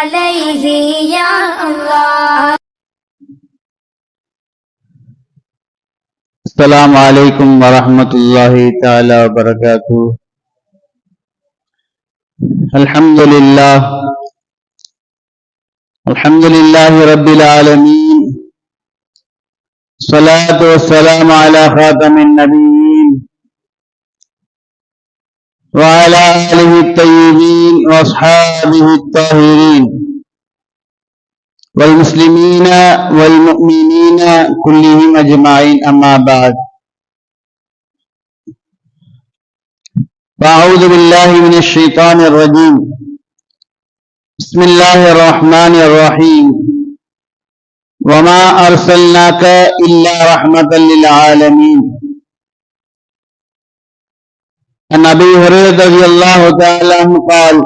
عليه يا الله. السلام عليكم ورحمة الله تعالى وبركاته. الحمد لله. الحمد لله رب العالمين. الصلاة والسلام على خاتم النبيين وعلى آله الطيبين وأصحابه الطاهرين والمسلمين والمؤمنين كلهم أجمعين أما بعد. فأعوذ بالله من الشيطان الرجيم. بسم الله الرحمن الرحيم. وما أرسلناك إلا رحمة للعالمين. عن أبي هريرة رضي الله تعالى عنه قال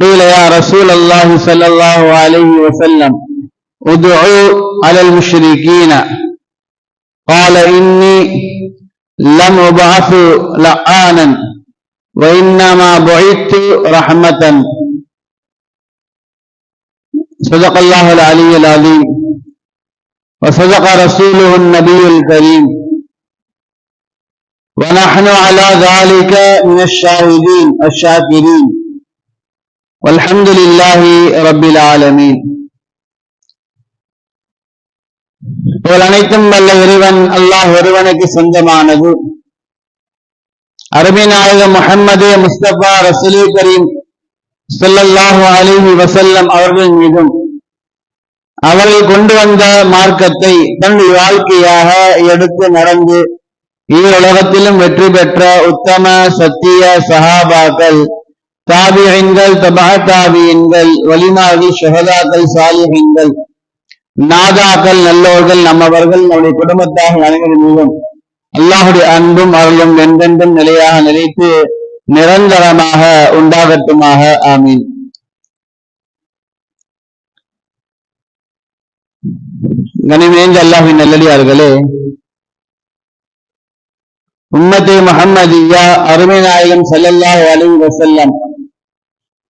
قيل يا رسول الله صلى الله عليه وسلم ادعوا على المشركين. قال إني لم أبعث لعانا وإنما بعثت رحمة. صدق الله العلي العظيم وصدق رسوله النبي الكريم. ونحن على ذلك من الشاهدين الشاكرين والحمد لله رب العالمين புகழ் அனைத்தும் வல்ல இறைவன் அல்லாஹ் ஒருவனுக்கு சொந்தமானது அருமை நாயகம் முஹம்மது முஸ்தபா ரசூலி கரீம் ஸல்லல்லாஹு அலைஹி வஸல்லம் அவர்கள் மீதும் அவர்கள் கொண்டு வந்த மார்க்கத்தை தன்னுடைய வாழ்க்கையாக எடுத்து நடந்து ஈருலகத்திலும் வெற்றி பெற்ற உத்தம சத்திய சஹாபாக்கள் தாபியங்கள் தபா தாபியன்கள் வலிமாவி ஷஹதாக்கள் சாலிஹங்கள் நாதாக்கள் நல்லோர்கள் நம்மவர்கள் நம்முடைய குடும்பத்தாக அனைவரும் மீதும் அல்லாஹுடைய அன்பும் அருளும் என்றென்றும் நிலையாக நிலைத்து நிரந்தரமாக உண்டாகட்டுமாக. ஆமீன். கனிமேந்த அல்லாஹின் நல்லடியார்களே உம்மத்தே முஹம்மதியா அருமை நாயகம் ஸல்லல்லாஹு அலைஹி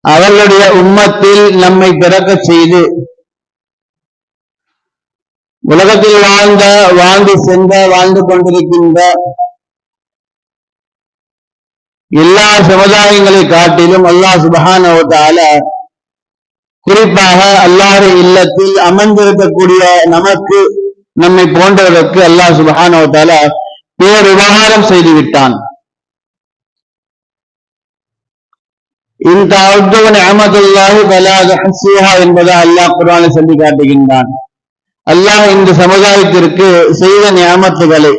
அவர்களுடைய உம்மத்தில் நம்மை பிறக்க செய்து உலகத்தில் வாழ்ந்த வாழ்ந்து சென்ற வாழ்ந்து கொண்டிருக்கின்ற எல்லா சமுதாயங்களை காட்டிலும் அல்லாஹ் சுபகானவத்தால குறிப்பாக அல்லாஹ் இல்லத்தில் அமர்ந்திருக்கக்கூடிய நமக்கு நம்மை போன்றவருக்கு அல்லாஹ் சுபகானவத்தால பேர் உபகாரம் செய்துவிட்டான். இந்த அவுத்தவன் என்பதை அல்லாஹ் குரானை சொல்லி காட்டுகின்றான். அல்லாஹ் இந்த சமுதாயத்திற்கு செய்த நியமத்துகளை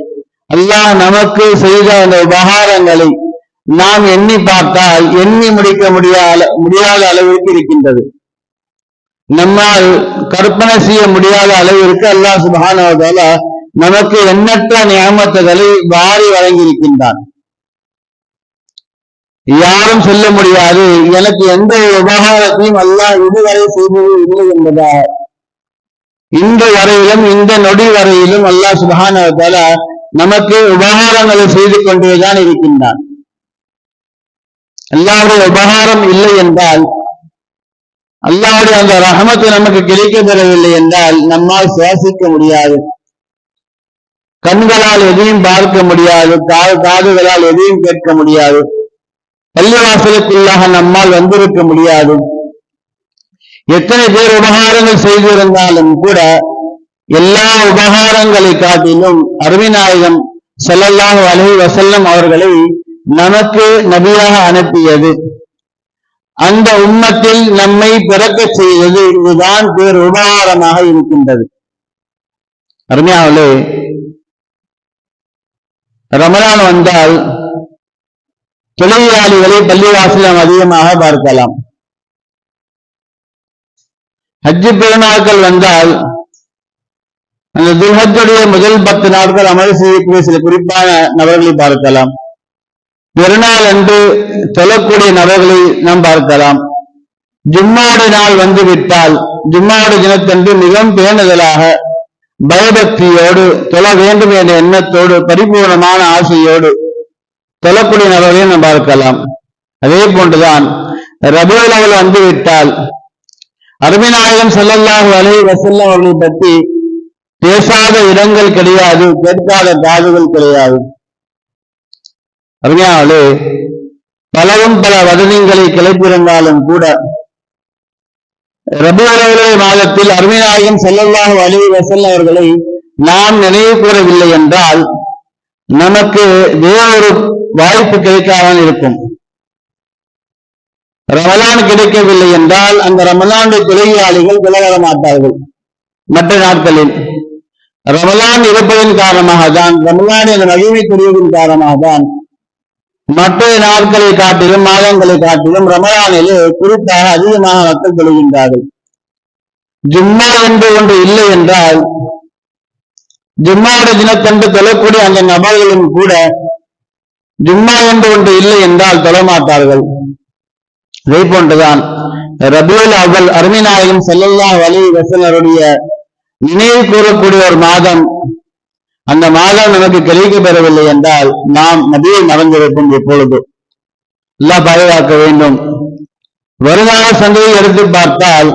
அல்லாஹ் நமக்கு செய்த அந்த உபகாரங்களை நாம் எண்ணி பார்த்தால் எண்ணி முடிக்க முடியாத முடியாத அளவிற்கு இருக்கின்றது. நம்மால் கற்பனை செய்ய முடியாத அளவிற்கு அல்லாஹ் சுபானாவதால நமக்கு எண்ணற்ற நியமத்துகளை வாரி வழங்கியிருக்கின்றான். யாரும் சொல்ல முடியாது எனக்கு எந்த உபகாரத்தையும் அல்லாஹ் இதுவரை செய்தது இல்லை என்பதா இந்த வரையிலும் இந்த நொடி வரையிலும் அல்லாஹ் சுபஹானவத்தால நமக்கு உபகாரங்களை செய்து கொண்டேதான் இருக்கின்றான். அல்லாவுடைய உபகாரம் இல்லை என்றால் அல்லாவுடைய அந்த ரகமத்து நமக்கு கிடைக்க பெறவில்லை என்றால் நம்மால் சுவாசிக்க முடியாது. கண்களால் எதையும் பார்க்க முடியாது காதுகளால் எதையும் கேட்க முடியாது. பள்ளிவாசலுக்குள்ளாக நம்மால் வந்திருக்க முடியாது. எத்தனை பேர் உபகாரங்கள் செய்திருந்தாலும் கூட எல்லா உபகாரங்களை காட்டிலும் அருவிநாயகம் செல்லல்லாஹு அலஹி வசல்லம் அவர்களை நமக்கு நபியாக அனுப்பியது. அந்த உம்மத்தில் நம்மை பிறக்க செய்தது இதுதான் பேர் உபகாரமாக இருக்கின்றது. அருமையாவலே ரமலான் வந்தால் தொழிலாளிகளை பள்ளிவாசல் அதிகமாக பார்க்கலாம். ஹஜ்ஜு பெருநாட்கள் வந்தால் அந்த துல்ஹஜுடைய முதல் பத்து நாட்கள் அமல் செய்யக்கூடிய சில குறிப்பான நபர்களை பார்க்கலாம். பெருநாள் அன்று தொழக்கூடிய நபர்களை நாம் பார்க்கலாம். ஜும்மாடு நாள் வந்து விட்டால் ஜும்மாடு தினத்தன்று மிகவும் பேணுதலாக பயபக்தியோடு தொழ வேண்டும் என்ற எண்ணத்தோடு பரிபூர்ணமான ஆசையோடு தொழக்கூடிய நபர்களையும் நம்ம பார்க்கலாம். அதே போன்றுதான் ரபியுல் வந்துவிட்டால் அருமைநாயகம் ஸல்லல்லாஹு அலைஹி வசல்லம் அவர்களை பற்றி பேசாத இடங்கள் கிடையாது கேட்காத காதுகள் கிடையாது. அருமையாவளே பலரும் பல வதனங்களை கிளப்பியிருந்தாலும் கூட ரபியுடைய மாதத்தில் அருமைநாயகம் செல்லல்லாக வலிவு வசல் அவர்களை நாம் நினைவு கூறவில்லை என்றால் நமக்கு வேறொரு வாய்ப்பு கிடைக்காமல் இருக்கும். ரமலான் கிடைக்கவில்லை என்றால் அந்த ரமலானுடைய தொழிலாளிகள் விலகல மாட்டார்கள். மற்ற நாட்களில் ரமலான் இருப்பதன் காரணமாக தான் ரமலான் என்ற மகிமைக்குரியதன் காரணமாக தான் மற்ற நாட்களை காட்டிலும் மாதங்களை காட்டிலும் ரமலானிலே குறிப்பாக அதிகமாக மக்கள் தொழுகின்றார்கள். ஜும்மா என்று ஒன்று இல்லை என்றால் ஜும்மாவுடைய தினத்தன்று தொழக்கூடிய அந்த நபர்களும் கூட ஜும்மா என்று ஒன்று இல்லை என்றால் தொழமாட்டார்கள். இதை போன்றுதான் ரபியுல் அவல் அருமைநாயகம் செல்லல்லா வலி வசனருடைய நினைவு கூறக்கூடிய ஒரு மாதம் அந்த மாதம் நமக்கு கிடைக்க பெறவில்லை என்றால் நாம் நபியை மறந்திருக்கும் எப்பொழுது எல்லாம் பாதுகாக்க வேண்டும். வருமான சந்தையை எடுத்து பார்த்தால்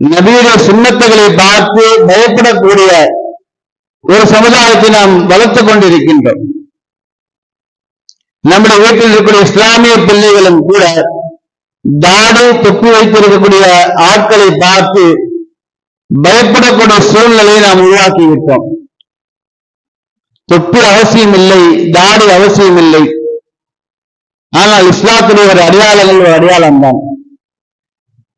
நபியுடைய சுண்ணத்துகளை பார்த்து பயப்படக்கூடிய ஒரு சமுதாயத்தை நாம் வளர்த்துக் கொண்டிருக்கின்றோம். நம்முடைய வீட்டில் இருக்கக்கூடிய இஸ்லாமிய பிள்ளைகளும் கூட தாடி தொப்பி வைத்திருக்கக்கூடிய ஆட்களை பார்த்து பயப்படக்கூடிய சூழ்நிலையை நாம் உருவாக்கிவிட்டோம். தொப்பி அவசியம் இல்லை தாடி அவசியம் இல்லை ஆனால் இஸ்லாத்துடைய ஒரு அடையாளங்கள் ஒரு அடையாளம் தான்.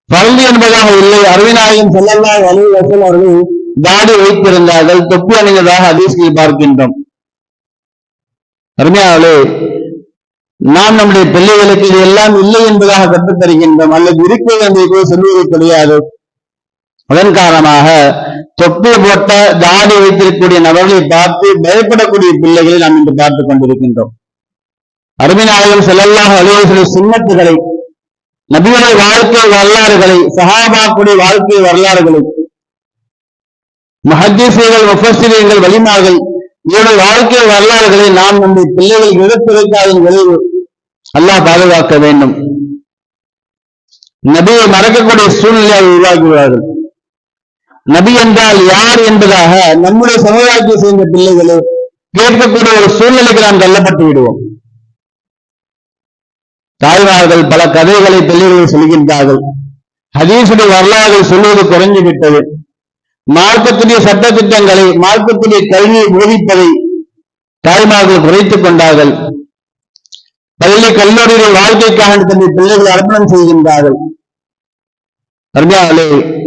பள்ளி என்பதாக இல்லை. அருவிநாயகம் செல்லல்லாய் அலுவலகம் அவர்கள் தாடி வைத்திருந்தார்கள். தொப்பி அணிந்ததாக அதிசயில் பார்க்கின்றோம். அருமையாவளே நாம் நம்முடைய பிள்ளைகளுக்கு இது எல்லாம் இல்லை என்பதாக கற்றுத் தருகின்றோம் அல்லது இருக்கிறது என்று கூட சொல்லுவது கிடையாது அதன் காரணமாக தொப்பி போட்ட தாடி வைத்திருக்கக்கூடிய நபர்களை பார்த்து பயப்படக்கூடிய பிள்ளைகளை நாம் இன்று பார்த்துக் கொண்டிருக்கின்றோம். அருமையாளர்கள் செல்லல்லாக அலுவலக சுண்ணத்துகளை நபிகளை வாழ்க்கை வரலாறுகளை சஹாபாக்குடைய வாழ்க்கை வரலாறுகளை மஹத்தீசுகள் முஃபஸ்ஸிரீன்கள் வலிமார்கள் இவருடைய வாழ்க்கை வரலாறுகளை நாம் நம்முடைய பிள்ளைகள் எடுத்துரைக்காத விளைவு அல்லாஹ் பாதுகாக்க வேண்டும். நபியை மறக்கக்கூடிய சூழ்நிலையை உருவாக்குவார்கள். நபி என்றால் யார் என்பதாக நம்முடைய சமுதாயத்தை சேர்ந்த பிள்ளைகளை கேட்கக்கூடிய ஒரு சூழ்நிலைக்கு நாம் தள்ளப்பட்டு விடுவோம். தாய்மார்கள் பல கதைகளை பிள்ளைகள் சொல்கின்றார்கள். ஹதீசுடைய வரலாறு சொல்வது குறைஞ்சு விட்டது. மார்க்கத்துடைய சட்ட திட்டங்களை மார்க்கத்துடைய கல்வியை போதிப்பதை தாய்மார்கள் குறைத்துக் கொண்டார்கள். பள்ளி கல்லூரிகள் வாழ்க்கைக்காக தன்னுடைய பிள்ளைகளை அர்ப்பணம் செய்கின்றார்கள். அருமையாளே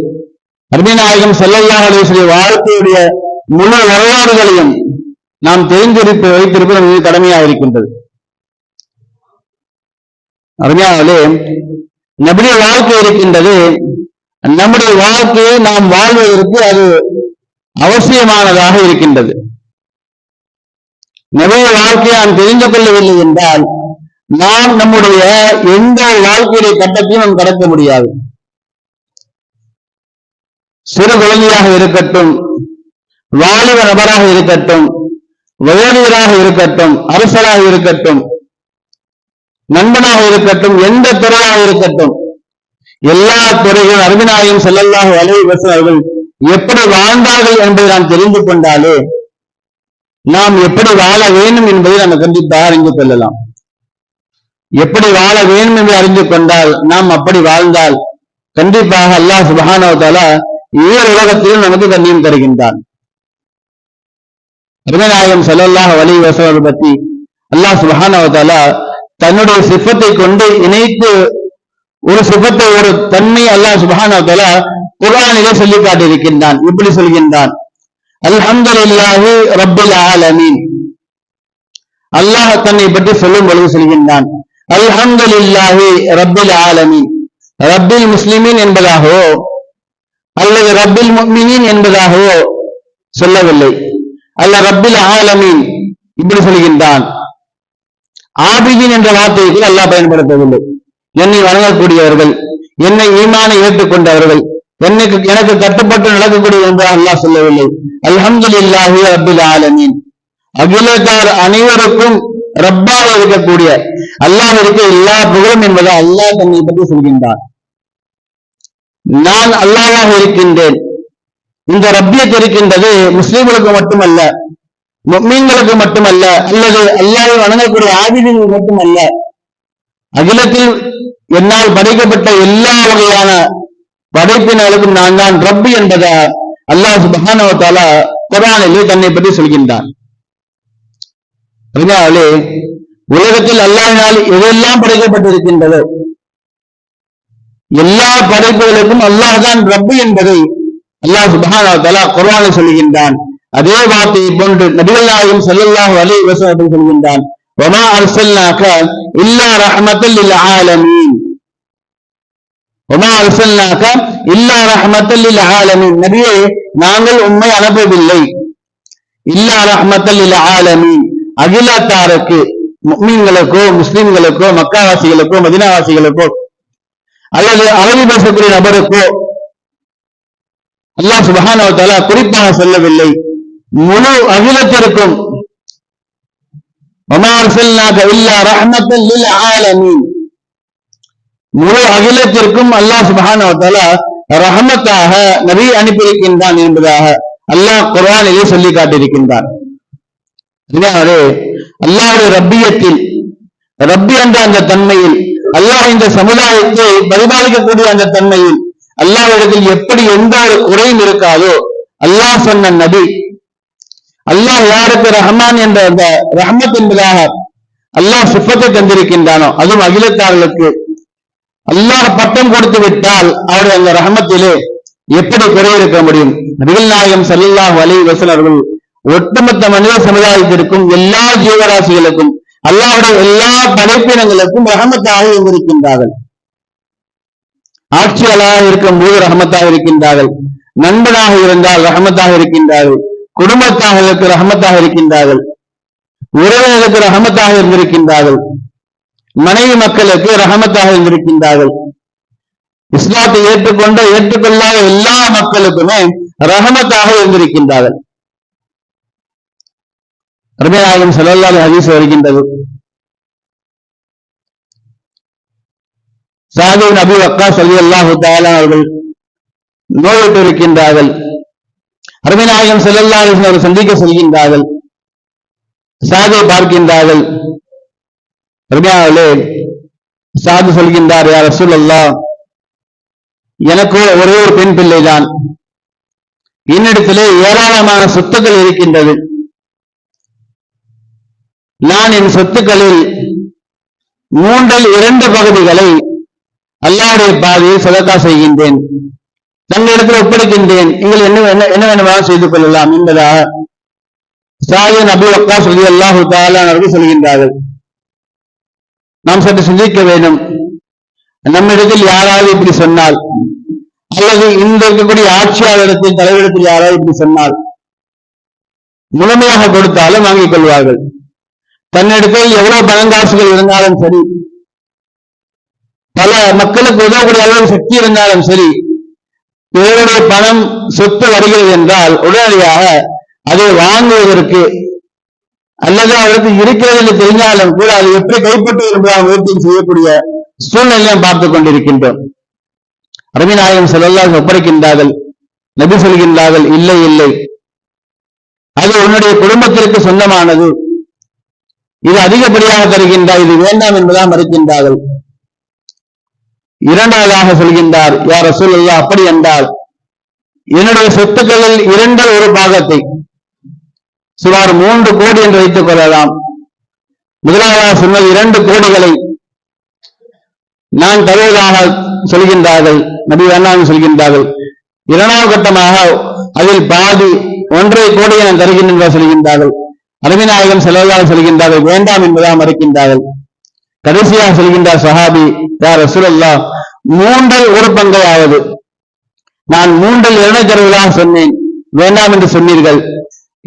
நபிநாயகம் செல்லல்லாம் அலேஸ்வரிய வாழ்க்கையுடைய முழு வரலாறுகளையும் நாம் தெரிந்திருப்பு வைத்திருப்பது நமது கடமையாக இருக்கின்றது. அருமையாவே நம்முடைய வாழ்க்கை இருக்கின்றது. நம்முடைய வாழ்க்கையை நாம் வாழ்வதற்கு அது அவசியமானதாக இருக்கின்றது. நம்முடைய வாழ்க்கையை நாம் தெரிந்து கொள்ளவில்லை என்றால் நாம் நம்முடைய எந்த வாழ்க்கையுடைய கட்டத்தையும் நாம் கடக்க முடியாது. சிறு குழந்தையாக இருக்கட்டும் வாலிப நபராக இருக்கட்டும் வயோதிகராக இருக்கட்டும் அரசராக இருக்கட்டும் நண்பனாக இருக்கட்டும் எந்த துறையாக இருக்கட்டும் எல்லா துறைகளும் அருமிநாயகம் செல்லல்லாக அலைவு அவர்கள் எப்படி வாழ்ந்தார்கள் என்பதை நாம் தெரிந்து கொண்டாலே நாம் எப்படி வாழ வேண்டும் என்பதை நம்ம கண்டிப்பாக அறிந்து கொள்ளலாம். எப்படி வாழ வேண்டும் என்று அறிந்து கொண்டால் நாம் அப்படி வாழ்ந்தால் கண்டிப்பாக அல்லாஹ் சுபஹானவத்தால உயர் உலகத்திலும் நமக்கு கண்ணியம் தருகின்றான் அருமநாயகம் ஸல்லல்லாஹு வலி வஸல்லம் பத்தி அல்லாஹ் சுபஹானவத்தால தன்னுடைய சிப்பத்தை கொண்டு இணைத்து ஒரு சிப்பத்தை ஒரு தன்மை அல்லாஹ் சுபஹானவத்தால குரானிலே சொல்லி காட்டியிருக்கின்றான் இப்படி சொல்கின்றான் அல்ஹம்துலில்லாஹி ரப்பில் ஆலமீன் அல்லாஹ் தன்னை பற்றி சொல்லும் பொழுது சொல்கின்றான் அல்ஹம்துலில்லாஹி ரப்பில் ஆலமீன் ரப்பில் முஸ்லிமீன் என்பதாகவோ அல்லது ரப்பில் முக்மினின் என்பதாகவோ சொல்லவில்லை. அல்ல ரப்பில் ஆலமீன் இப்படி சொல்கின்றான். ஆபிதின் என்ற வார்த்தையை கூட அல்லாஹ் பயன்படுத்தவில்லை. என்னை வணங்கக்கூடியவர்கள் என்னை ஈமானை ஏற்றுக்கொண்டவர்கள் எனக்கு எனக்கு கட்டுப்பட்டு நடக்கக்கூடிய என்று அல்லாஹ் சொல்லவில்லை. அல்ஹம்துலில்லாஹி அப்துல் ஆலமீன். அகிலத்தார் அனைவருக்கும் ரப்பாக இருக்கக்கூடிய அல்லாஹ் இருக்க எல்லா புகழும் என்பதை அல்லாஹ் தன்னை பற்றி சொல்கின்றான். நான் அல்லாஹாக இருக்கின்றேன். இந்த ரப்பியத் இருக்கின்றது முஸ்லிம்களுக்கு மட்டுமல்ல மீன்களுக்கு மட்டுமல்ல அல்லது அல்லாவை வணங்கக்கூடிய ஆதிதிகள் மட்டுமல்ல. அகிலத்தில் என்னால் படைக்கப்பட்ட எல்லா வகையான படைப்பினர்களுக்கும் நான் தான் ரப்பு என்பதை அல்லாஹ் சுபகானவத்தால குரானிலே தன்னை பற்றி சொல்கின்றான். அதனாலே உலகத்தில் அல்லாவினால் எதெல்லாம் படைக்கப்பட்டிருக்கின்றதோ எல்லா படைப்புகளுக்கும் அல்லாஹ் தான் ரப்பு என்பதை அல்லாஹ் சுபஹானஹு வ தஆலா சொல்கின்றான். அதே வார்த்தையை போன்று நபிகள் நாயகம் ஸல்லல்லாஹு அலைஹி சொல்கின்றான். வமா அர்சல்னாக இல்லா ரஹ்மத்தல் இல்ல ஆலமீன். வமா அர்சல்னாக இல்லா ரஹ்மத்தல் இல்ல ஆலமீன். நபியே நாங்கள் உண்மை அனுப்பவில்லை. இல்லா ரஹ்மத்தல் இல்ல ஆலமீன். அகிலாத்தாருக்கு முஸ்லிம்களுக்கோ முஸ்லிம்களுக்கோ மக்காவாசிகளுக்கோ மதினாவாசிகளுக்கோ அல்லது அரபு பேசக்கூடிய நபருக்கோ அல்லாஹ் சுபஹானவத்தாலா குறிப்பாக சொல்லவில்லை. முழு அகிலத்திற்கும் முழு அகிலத்திற்கும் அல்லாஹ் சுபஹானவத்தாலா ரஹமத்தாக நபி அனுப்பியிருக்கின்றான் என்பதாக அல்லாஹ் குரானிலே சொல்லி காட்டியிருக்கின்றான். அல்லாஹுடைய ரப்பியத்தில் ரப்பி என்ற அந்த தன்மையில் அல்லாஹ் இந்த சமுதாயத்தை பரிபாலிக்கக்கூடிய அந்த தன்மையில் அல்லாஹ்விடத்தில் எப்படி எந்த ஒரு குறையும் இருக்காதோ அல்லாஹ் சொன்ன நபி அல்லாஹ் யாருக்கு ரஹ்மான் என்ற அந்த ரஹ்மத் என்பதாக அல்லாஹ் சுப்பத்தை தந்திருக்கின்றானோ அதுவும் அகிலத்தார்களுக்கு அல்லாஹ் பட்டம் கொடுத்து விட்டால் அவருடைய அந்த ரஹமத்திலே எப்படி குறை இருக்க முடியும்? நபிகள் நாயகம் சல்லாஹ் அலி வசல் அவர்கள் ஒட்டுமொத்த மனித சமுதாயத்திற்கும் எல்லா ஜீவராசிகளுக்கும் அல்லாஹ்வுடைய எல்லா படைப்பினங்களுக்கும் ரஹமத்தாக இருந்திருக்கின்றார்கள். ஆட்சியாளராக இருக்கும் போது ரஹமத்தாக இருக்கின்றார்கள். நண்பனாக இருந்தால் ரஹமத்தாக இருக்கின்றார்கள். குடும்பத்தார்களுக்கு ரஹமத்தாக இருக்கின்றார்கள். உறவினர்களுக்கு ரஹமத்தாக இருந்திருக்கின்றார்கள். மனைவி மக்களுக்கு ரஹமத்தாக இருந்திருக்கின்றார்கள். இஸ்லாத்தை ஏற்றுக்கொண்ட ஏற்றுக்கொள்ளாத எல்லா மக்களுக்குமே ரஹமத்தாக இருந்திருக்கின்றார்கள். ரபிநாயகம் செல்லல்லாத ஹதீஸ் வருகின்றது. சாதி நபி வக்கா சொல்லி அல்லாஹு அவர்கள் நோயிட்டு இருக்கின்றார்கள். அருமைநாயகம் செல்லல்லாஹு அவர் சந்திக்க செல்கின்றார்கள். சாதை பார்க்கின்றார்கள். அருமையாவிலே சாது சொல்கின்றார் யார் ரசூலல்லா எனக்கு ஒரே ஒரு பெண் பிள்ளைதான். என்னிடத்திலே ஏராளமான சொத்துக்கள் இருக்கின்றது. நான் என் சொத்துக்களில் மூன்றில் இரண்டு பகுதிகளை அல்லாவுடைய பாதையில் சதக்கா செய்கின்றேன். தன்னிடத்தில் ஒப்படைக்கின்றேன். நீங்கள் என்ன என்ன என்ன வேணுமா செய்து கொள்ளலாம் என்பதாக சாயன் அபி அக்கா சொல்லி அல்லாஹு அவர்கள் சொல்கின்றார்கள். நாம் சற்று சிந்திக்க வேண்டும். நம்மிடத்தில் யாராவது இப்படி சொன்னால் அல்லது இந்த இருக்கக்கூடிய ஆட்சியாளரிடத்தில் தலைவரிடத்தில் யாராவது இப்படி சொன்னால் முழுமையாக கொடுத்தாலும் வாங்கிக் கொள்வார்கள். தன்னிடத்தில் எவ்வளவு பணங்காசுகள் இருந்தாலும் சரி பல மக்களுக்கு உதவக்கூடிய அளவு சக்தி இருந்தாலும் சரி இவருடைய பணம் சொத்து வருகிறது என்றால் உடனடியாக அதை வாங்குவதற்கு அல்லது அவருக்கு இருக்கிறது என்று தெரிஞ்சாலும் கூட அது எப்படி கைப்பற்று என்பதாக முயற்சி செய்யக்கூடிய சூழ்நிலையும் பார்த்துக் கொண்டிருக்கின்றோம். ரவிநாயகம் செல்லெல்லாம் ஒப்படைக்கின்றார்கள் நபி சொல்கின்றார்கள் இல்லை இல்லை. அது உன்னுடைய குடும்பத்திற்கு சொந்தமானது. இது அதிகப்படியாக தருகின்றார் இது வேண்டாம் என்பதாக மறுக்கின்றார்கள். இரண்டாவதாக சொல்கின்றார் யார் ரசூலுல்லாஹ் அப்படி என்றால் என்னுடைய சொத்துக்களில் இரண்டில் ஒரு பாகத்தை சுமார் மூன்று கோடி என்று வைத்துக் கொள்ளலாம். முதலாவதாக சொன்னது இரண்டு கோடிகளை நான் தருவதாக சொல்கின்றார்கள் நபி வேண்டாம் சொல்கின்றார்கள். இரண்டாவது கட்டமாக அதில் பாதி ஒன்றரை கோடியை நான் தருகின்றேன் என்று சொல்கின்றார்கள். அரபிநாயகம் செலவாக சொல்கின்றார்கள் வேண்டாம் என்பதாக மறுக்கின்றார்கள். கடைசியாக சொல்கின்றார் சஹாபி யார் ரசூலுல்லாஹ் மூன்றில் ஒரு பங்கையாவது. நான் மூன்றில் இரண்டு தருவதாக சொன்னேன் வேண்டாம் என்று சொன்னீர்கள்.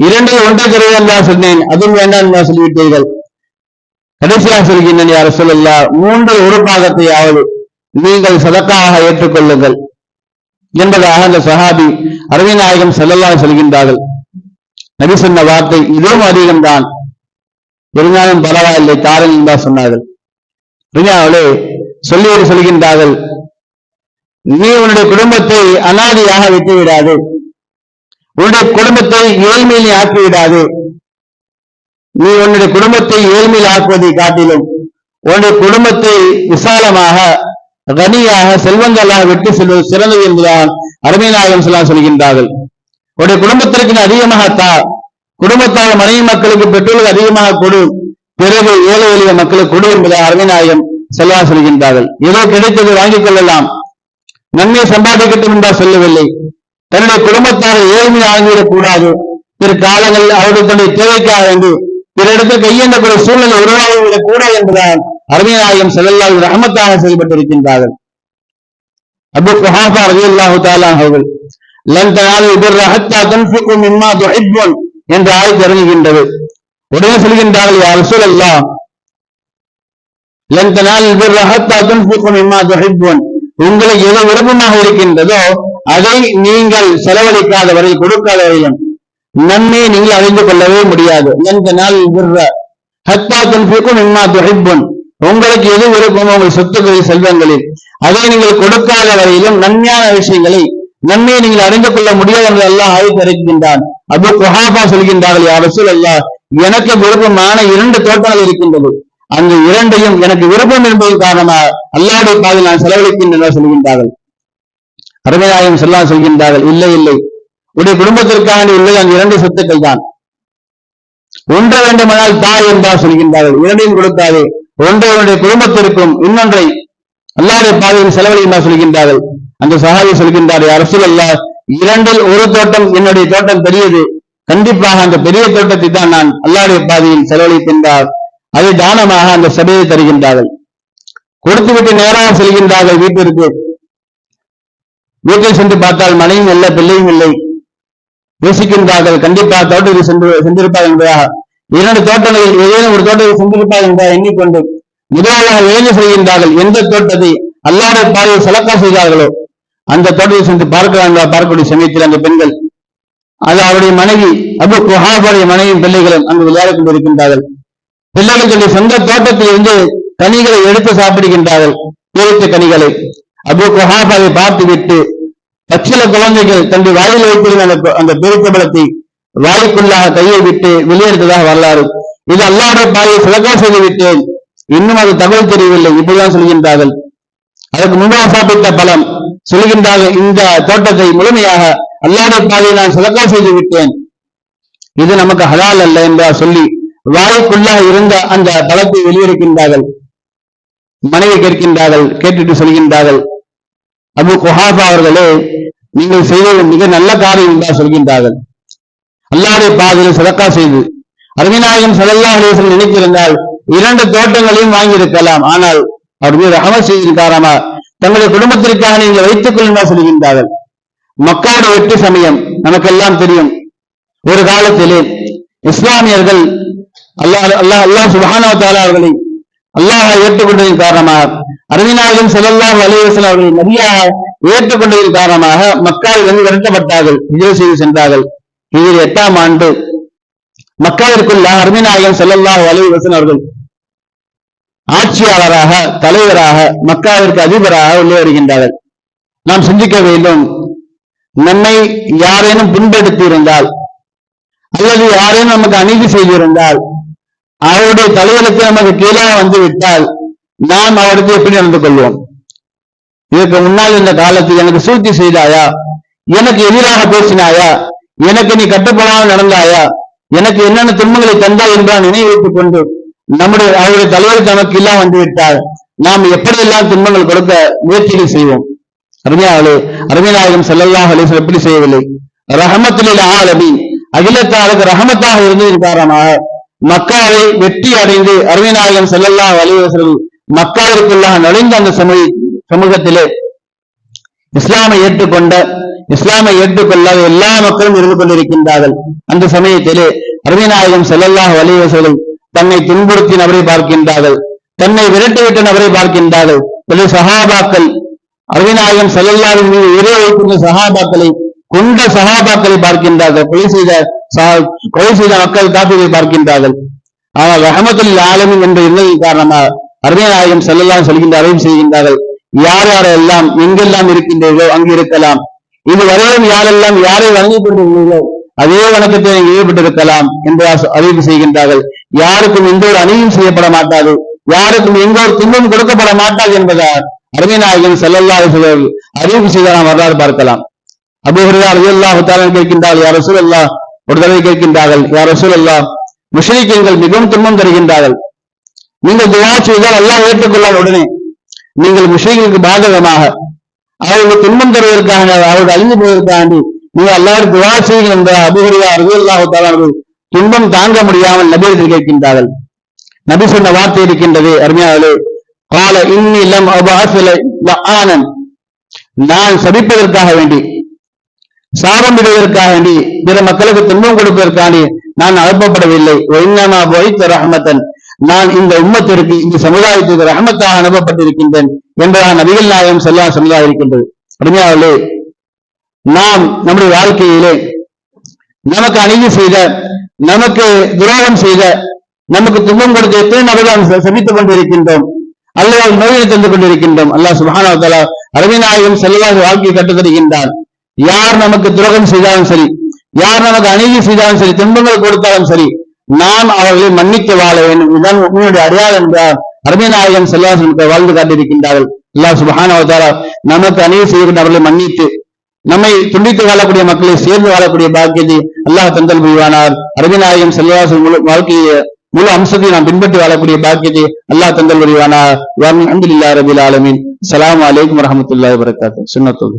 இரண்டில் ஒன்றை தருவதாக சொன்னேன் அதுவும் வேண்டாம் என்று சொல்லிவிட்டீர்கள். கடைசியாக சொல்கின்றேன் யார் சொல்லல்லா மூன்றில் ஒரு பாகத்தையாவது நீங்கள் சதக்காக ஏற்றுக்கொள்ளுங்கள் என்பதாக அந்த சஹாபி அரவிநாயகம் செல்லல்லா சொல்கின்றார்கள். நபி சொன்ன வார்த்தை இதுவும் அதிகம்தான். இருந்தாலும் பரவாயில்லை தாரன் தான் சொன்னார்கள். ரியாவிலே சொல்லியது சொல்கின்றார்கள் நீ உன்னுடைய குடும்பத்தை அனாதியாக விட்டு விடாது உன்னுடைய குடும்பத்தை ஏழ்மையில் ஆக்கி விடாது நீ உன்னுடைய குடும்பத்தை ஏழ்மையில் ஆக்குவதை காட்டிலும் உன்னுடைய குடும்பத்தை விசாலமாக கனியாக செல்வங்களாக விட்டு செல்வது சிறந்தது என்பதால் அருமைநாயகம் சொல்லா சொல்கின்றார்கள். உடைய குடும்பத்திற்கு அதிகமாக தா குடும்பத்தால் மனைவி மக்களுக்கு பெற்றோர்கள் அதிகமாக கொடு பிறகு ஏழை எளிய மக்களுக்கு கொடு என்பதை அரவிநாயகம் செல்லா சொல்கின்றார்கள். ஏதோ கிடைத்தது வாங்கிக் கொள்ளலாம். நன்மை சம்பாதிக்கட்டும் என்றால் சொல்லவில்லை. தன்னுடைய குடும்பத்தால் ஏழ்மை ஆகிவிடக் கூடாது. பிற காலங்களில் அவர்கள் தன்னுடைய தேவைக்காக வேண்டி பிற இடத்தில் கையேந்தக்கூடிய சூழ்நிலை உருவாகிவிடக் கூடாது என்பதால் அருமைநாயகம் செல்லல்லால் ரஹமத்தாக செயல்பட்டிருக்கின்றார்கள். அபு குஹாஃபா ரலியல்லாஹு அவர்கள் லன் தனாலு பிர்ர ஹத்தா தன்ஃபிகு இம்மா துஹிப்புன் என்ற ஆயத்து இறங்குகின்றது. உடனே சொல்கின்றார்கள் யா ரசூலல்லாஹ் லன் தனாலு பிர்ர ஹத்தா தன்ஃபிகு இம்மா துஹிப்புன் உங்களுக்கு எது விருப்பமாக இருக்கின்றதோ அதை நீங்கள் செலவழிக்காத வரை கொடுக்காத வரையிலும் நன்மையை நீங்கள் அறிந்து கொள்ளவே முடியாது. எந்த நாள் விடுற ஹத்தா துன்பிக்கும் இம்மா துஹிப்புன் உங்களுக்கு எது விருப்பமோ உங்கள் சொத்துக்களில் செல்வங்களில் அதை நீங்கள் கொடுக்காத வரையிலும் நன்மையான விஷயங்களை நன்மையை நீங்கள் அறிந்து கொள்ள முடியாது என்று எல்லாம் ஆய்வு அறிவிக்கின்றான் அபு குஹாபா சொல்கின்றார்கள் யார் அல்ல எனக்கு விருப்பமான இரண்டு தோட்டங்கள் இருக்கின்றது. அந்த இரண்டையும் எனக்கு விருப்பம் என்பதன் காரணமாக அல்லாவுடைய பாதையில் நான் செலவழிக்கின்றன சொல்கின்றார்கள். அருமையாயம் செல்லா சொல்கின்றார்கள் இல்லை இல்லை. உடைய குடும்பத்திற்காக உள்ளது அந்த இரண்டு சொத்துக்கள் தான். ஒன்றை வேண்டுமானால் தாய் என்றால் சொல்கின்றார்கள். இரண்டையும் கொடுக்காது. ஒன்றை உன்னுடைய குடும்பத்திற்கும் இன்னொன்றை அல்லாவுடைய பாதையில் என்றால் சொல்கின்றார்கள். அந்த சகாவி சொல்கின்றார் அரசியல் அல்ல இரண்டில் ஒரு தோட்டம் என்னுடைய தோட்டம் பெரியது. கண்டிப்பாக அந்த பெரிய தோட்டத்தை தான் நான் அல்லாடைய பாதையில் செலவழிக்கின்றார். அதை தானமாக அந்த சபையை தருகின்றார்கள். கொடுத்துவிட்டு நேராக செல்கின்றார்கள் வீட்டிற்கு. வீட்டில் சென்று பார்த்தால் மனையும் இல்லை பிள்ளையும் இல்லை. யோசிக்கின்றார்கள் கண்டிப்பாக தோட்டத்தில் சென்று சென்றிருப்பார் என்பதாக. இரண்டு தோட்டங்களில் ஏதேனும் ஒரு தோட்டத்தில் சென்றிருப்பார் என்பதாக எண்ணிக்கொண்டு முதலாக எழுந்து செய்கின்றார்கள் எந்த தோட்டத்தை அல்லாத பாதையில் செலக்கா செய்தார்களோ அந்த தோட்டத்தை சென்று பார்க்கிறாங்க பார்க்கக்கூடிய சமயத்தில் அந்த பெண்கள் அது அவருடைய மனைவி அபு குஹாபுடைய மனைவியும் பிள்ளைகளும் அங்கு விளையாடிக் கொண்டிருக்கின்றார்கள். பிள்ளைகள் சொல்லி சொந்த தோட்டத்தில் இருந்து கனிகளை எடுத்து சாப்பிடுகின்றார்கள் பேரித்த கனிகளை. அபு குஹாபாவை பார்த்து விட்டு பச்சில குழந்தைகள் தன்னுடைய வாயில் வைத்திருந்த அந்த அந்த பேரித்த வாய்க்குள்ளாக கையை விட்டு வெளியெடுத்ததாக வரலாறு. இது அல்லாட பாதையை சுலகம் செய்து விட்டேன் இன்னும் அது தகவல் தெரியவில்லை இப்படிதான் சொல்கின்றார்கள். அதற்கு முன்பாக சாப்பிட்ட பலம் சொல்கின்றார்கள் இந்த தோட்டத்தை முழுமையாக அல்லாத பாதையை நான் சதக்கா செய்து விட்டேன். இது நமக்கு ஹலால் அல்ல என்றா சொல்லி வாய்க்குள்ளாக இருந்த அந்த பழத்தை வெளியிருக்கின்றார்கள். மனைவி கேட்கின்றார்கள் கேட்டுட்டு சொல்கின்றார்கள் அபு குஹாபா அவர்களே நீங்கள் செய்தது மிக நல்ல காரியம் என்றா சொல்கின்றார்கள். அல்லாடைய பாதையில் சதக்கா செய்து அருமிநாயகம் சல்லா நினைத்திருந்தால் இரண்டு தோட்டங்களையும் வாங்கியிருக்கலாம். ஆனால் அவர் மீது அமல் செய்திருக்காராமா தங்களுடைய குடும்பத்திற்காக நீங்கள் வைத்துக் கொள்ளுமா சொல்கின்றார்கள். மக்காவோட வெற்றி சமயம் நமக்கெல்லாம் தெரியும். ஒரு காலத்திலே இஸ்லாமியர்கள் அல்லாஹ் அல்லாஹ் அல்லாஹ் சுபஹானா தாலா அவர்களை அல்லாஹ் ஏற்றுக்கொண்டதின் காரணமாக அருவிநாயகம் செல்லல்லாஹ் அலிவசன் அவர்களை நிறைய ஏற்றுக்கொண்டதின் காரணமாக மக்கள் வந்து விரட்டப்பட்டார்கள். விஜய் செய்து சென்றார்கள். இது எட்டாம் ஆண்டு மக்காவிற்குள்ள அருமிநாயகம் செல்லல்லாஹ் அலிவசன் அவர்கள் ஆட்சியாளராக தலைவராக மக்காவிற்கு அதிபராக உள்ளே வருகின்றார்கள். நாம் சிந்திக்க வேண்டும். நம்மை யாரேனும் பின்படுத்தி இருந்தால் அல்லது யாரேனும் நமக்கு அநீதி செய்திருந்தால் அவருடைய தலைவருக்கு நமக்கு கீழாக வந்து விட்டால் நாம் அவருக்கு எப்படி நடந்து கொள்வோம்? இதற்கு முன்னால் இந்த காலத்தில் எனக்கு சூழ்ச்சி செய்தாயா? எனக்கு எதிராக பேசினாயா? எனக்கு நீ கட்டுப்படாமல் நடந்தாயா? எனக்கு என்னென்ன துன்பங்களை தந்தாய் என்றான் நினைவு வைத்துக் கொண்டு நம்முடைய அவருடைய தலைவர் நமக்கு இல்லாம வந்து விட்டால் நாம் எப்படியெல்லாம் துன்பங்கள் கொடுக்க முயற்சிகள் செய்வோம்? அருமையாவளே அருமையாயகம் செல்லல்லாஹ் அலிசன் எப்படி செய்யவில்லை? ரஹமத்துலில் ஆலமி அகிலத்தாளுக்கு ரஹமத்தாக இருந்ததன் காரணமாக மக்காவை வெற்றி அடைந்து அருமைநாயகம் செல்லல்லா வலிவசல் மக்காவிற்குள்ளாக நுழைந்த அந்த சமூக சமூகத்திலே இஸ்லாமை ஏற்றுக்கொண்ட இஸ்லாமை ஏற்றுக்கொள்ளாத எல்லா மக்களும் இருந்து கொண்டிருக்கின்றார்கள். அந்த சமயத்திலே அருமைநாயகம் செல்லல்லாஹ் வலிவசல் தன்னை துன்புறுத்தி நபரை பார்க்கின்றார்கள். தன்னை விரட்டிவிட்ட நபரை பார்க்கின்றார்கள். சில சகாபாக்கள் அருவிநாயகம் செல்லல்லாவின் மீது உயிரை வைத்திருந்த சகாபாக்களை கொண்ட சகாபாக்களை பார்க்கின்றார்கள். கொலை செய்த கொலை செய்த மக்கள் காப்பீரை பார்க்கின்றார்கள். ஆனால் ரஹமத்துல் ஆலமின் என்ற எண்ணத்தின் காரணமாக அருமைநாயகம் செல்லலாம் சொல்கின்ற அறிவு செய்கின்றார்கள். யார் யாரெல்லாம் எங்கெல்லாம் இருக்கின்றீர்களோ அங்கு இருக்கலாம். இது வரையிலும் யாரெல்லாம் யாரை வணங்கிக் கொண்டிருந்தீர்களோ அதே வணக்கத்தை ஈடுபட்டிருக்கலாம் என்று அறிவு அறிவிப்பு செய்கின்றார்கள். யாருக்கும் எந்த ஒரு அணியும் செய்யப்பட மாட்டாது. யாருக்கும் எந்த ஒரு துன்பம் கொடுக்கப்பட மாட்டாது என்பதால் அருமைநாயகன் செல்லல்லா அறிவிப்பு செய்த நாம் வரலாறு பார்க்கலாம். அபுஹுரா ரலியல்லாஹு தஆலா கேட்கின்றார்கள் யார் அல்லா ஒரு தடவை கேட்கின்றார்கள் யார் ரசூல் அல்லா முஷரிக்கங்கள் மிகவும் துன்பம் தருகின்றார்கள். நீங்கள் துவா செய்தால் எல்லாம் ஏற்றுக்கொள்ளார் உடனே. நீங்கள் முஷரிகளுக்கு பாதகமாக அவர்கள் துன்பம் தருவதற்காக அவர்கள் அழிந்து போவதற்காக நீங்கள் எல்லாரும் துவா செய்யுங்கள் என்ற அபுஹுரா ரலியல்லாஹு தஆலா துன்பம் தாங்க முடியாமல் நபி கேட்கின்றார்கள். நபி சொன்ன வார்த்தை இருக்கின்றது அருமையாவே கால இன்னிலம் லம் நான் சபிப்பதற்காக வேண்டி சாபம் விடுவதற்காக வேண்டி பிற மக்களுக்கு துன்பம் கொடுப்பதற்காண்டி நான் அனுப்பப்படவில்லை. ஒய்னமா போய்த்த ரஹமத்தன். நான் இந்த உம்மத்திற்கு இந்த சமுதாயத்திற்கு ரஹமத்தாக அனுப்பப்பட்டிருக்கின்றேன் என்பதாக நபிகள் நாயகம் செல்லா சமுதாயம் இருக்கின்றது அருமையாவிலே நாம் நம்முடைய வாழ்க்கையிலே நமக்கு அநீதி செய்த நமக்கு துரோகம் செய்த நமக்கு துன்பம் கொடுத்த எத்தனை நபர்கள் சமித்துக் கொண்டிருக்கின்றோம்? அல்லது நோயை தந்து கொண்டிருக்கின்றோம்? அல்லாஹ் சுபானா வ தஆலா அருமைநாயகம் செல்வாக வாழ்க்கையை கற்றுத்தருகின்றான் யார் நமக்கு துரோகம் செய்தாலும் சரி யார் நமக்கு அநீதி செய்தாலும் சரி துன்பங்கள் கொடுத்தாலும் சரி நாம் அவர்களை மன்னித்து வாழ வேண்டும். இதுதான் உண்மையுடைய அடையாளம் என்றார் அருமைநாயகம் செல்வாசனுக்கு வாழ்ந்து காட்டியிருக்கின்றார்கள். அல்லாஹ் சுப்ஹானஹு வ நமக்கு அநீதி செய்யக்கூடிய அவர்களை மன்னித்து நம்மை துண்டித்து வாழக்கூடிய மக்களை சேர்ந்து வாழக்கூடிய பாக்கியத்தை அல்லாஹ் தந்தல் புரிவானார். அருமைநாயகம் செல்வாச முழு வாழ்க்கையை முழு அம்சத்தை நாம் பின்பற்றி வாழக்கூடிய பாக்கியத்தை அல்லாஹ் தந்தல் புரிவானார். அல்ஹம்துலில்லாஹி ரபில் ஆலமீன். சலாம் அலைக்கும் வரஹ்மத்துல்லாஹி வரகாத்து சுன்னத்துல்